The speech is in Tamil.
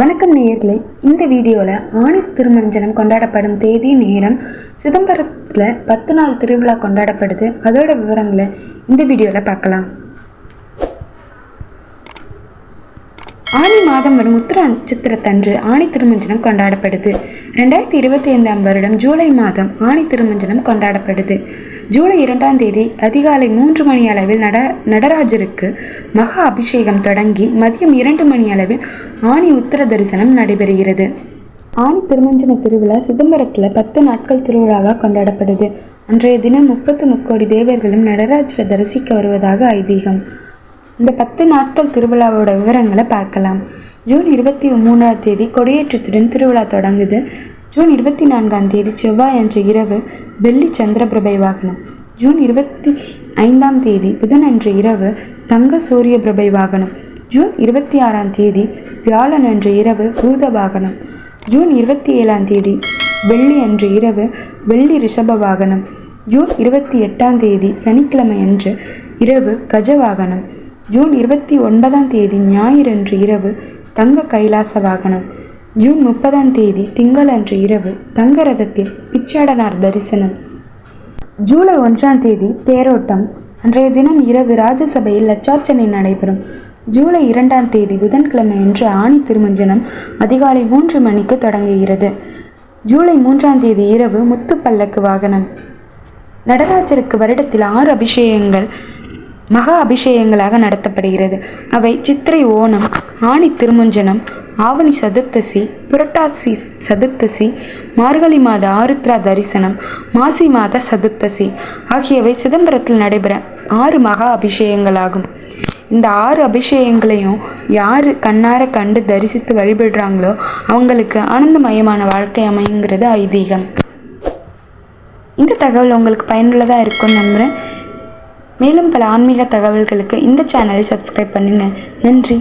வணக்கம் நேயர்களே. இந்த வீடியோவில் ஆணி திருமஞ்சனம் கொண்டாடப்படும் தேதி நேரம் சிதம்பரத்தில் பத்து நாள் திருவிழா கொண்டாடப்படுது. அதோட விவரங்களை இந்த வீடியோவில் பார்க்கலாம். ஆனி மாதம் வரும் உத்திர நட்சத்திரத்தன்று ஆணி திருமஞ்சனம் கொண்டாடப்படுது. ரெண்டாயிரத்தி இருபத்தி ஐந்தாம் வருடம் ஜூலை மாதம் ஆணி திருமஞ்சனம் கொண்டாடப்படுது. ஜூலை இரண்டாம் தேதி அதிகாலை மூன்று மணி அளவில் நட நடராஜருக்கு மகா அபிஷேகம் தொடங்கி மதியம் இரண்டு மணி அளவில் ஆணி உத்தர தரிசனம் நடைபெறுகிறது. ஆணி திருமஞ்சன திருவிழா சிதம்பரத்தில் பத்து நாட்கள் திருவிழாவாக கொண்டாடப்படுது. அன்றைய தினம் முப்பத்து முக்கோடி தேவர்களும் நடராஜரை தரிசிக்க வருவதாக ஐதீகம். இந்த பத்து நாட்கள் திருவிழாவோட விவரங்களை பார்க்கலாம். ஜூன் இருபத்தி மூணாம் தேதி கொடியேற்றத்துடன் திருவிழா தொடங்குது. ஜூன் இருபத்தி நான்காம் தேதி செவ்வாய் அன்று இரவு வெள்ளி சந்திரபிரபை வாகனம். ஜூன் இருபத்தி ஐந்தாம் தேதி புதன் அன்று இரவு தங்க சூரிய பிரபை வாகனம். ஜூன் இருபத்தி ஆறாம் தேதி வியாழன் அன்று இரவு பூத வாகனம். ஜூன் இருபத்தி ஏழாம் தேதி வெள்ளி அன்று இரவு வெள்ளி ரிஷப வாகனம். ஜூன் இருபத்தி எட்டாம் தேதி சனிக்கிழமை அன்று இரவு கஜ வாகனம். ஜூன் இருபத்தி ஒன்பதாம் தேதி ஞாயிறன்று இரவு தங்க கைலாச வாகனம். ஜூன் முப்பதாம் தேதி திங்களன்று இரவு தங்க ரதத்தில் பிச்சாடனார் தரிசனம். ஜூலை ஒன்றாம் தேதி தேரோட்டம். அன்றைய தினம் இரவு ராஜசபையில் லட்சார்ச்சனை நடைபெறும். ஜூலை இரண்டாம் தேதி புதன்கிழமை அன்று ஆணி திருமஞ்சனம் அதிகாலை மூன்று மணிக்கு தொடங்குகிறது. ஜூலை மூன்றாம் தேதி இரவு முத்துப்பல்லக்கு வாகனம். நடராஜருக்கு வருடத்தில் ஆறு அபிஷேகங்கள். மகா அபிஷேகங்களாக நடத்தப்படுகிறது. அவை சித்திரை ஓணம் ஆணி திருமஞ்சனம் ஆவணி சதுர்த்தசி புரட்டாசி சதுர்த்தசி மார்கழி மாத ஆருத்ரா தரிசனம் மாசி மாத சதுர்த்தசி ஆகியவை சிதம்பரத்தில் நடைபெற ஆறு மகா அபிஷேகங்களாகும். இந்த ஆறு அபிஷேகங்களையும் யார் கண்ணார கண்டு தரிசித்து வழிபடுறாங்களோ அவங்களுக்கு ஆனந்தமயமான வாழ்க்கை அமையுங்கிறது ஐதீகம். இந்த தகவல் உங்களுக்கு பயனுள்ளதாக இருக்கும்னு நம்புகிறேன் மேலும் பல ஆன்மீக தகவல்களுக்கு இந்த சேனலை சப்ஸ்கிரைப் பண்ணுங்கள் நன்றி.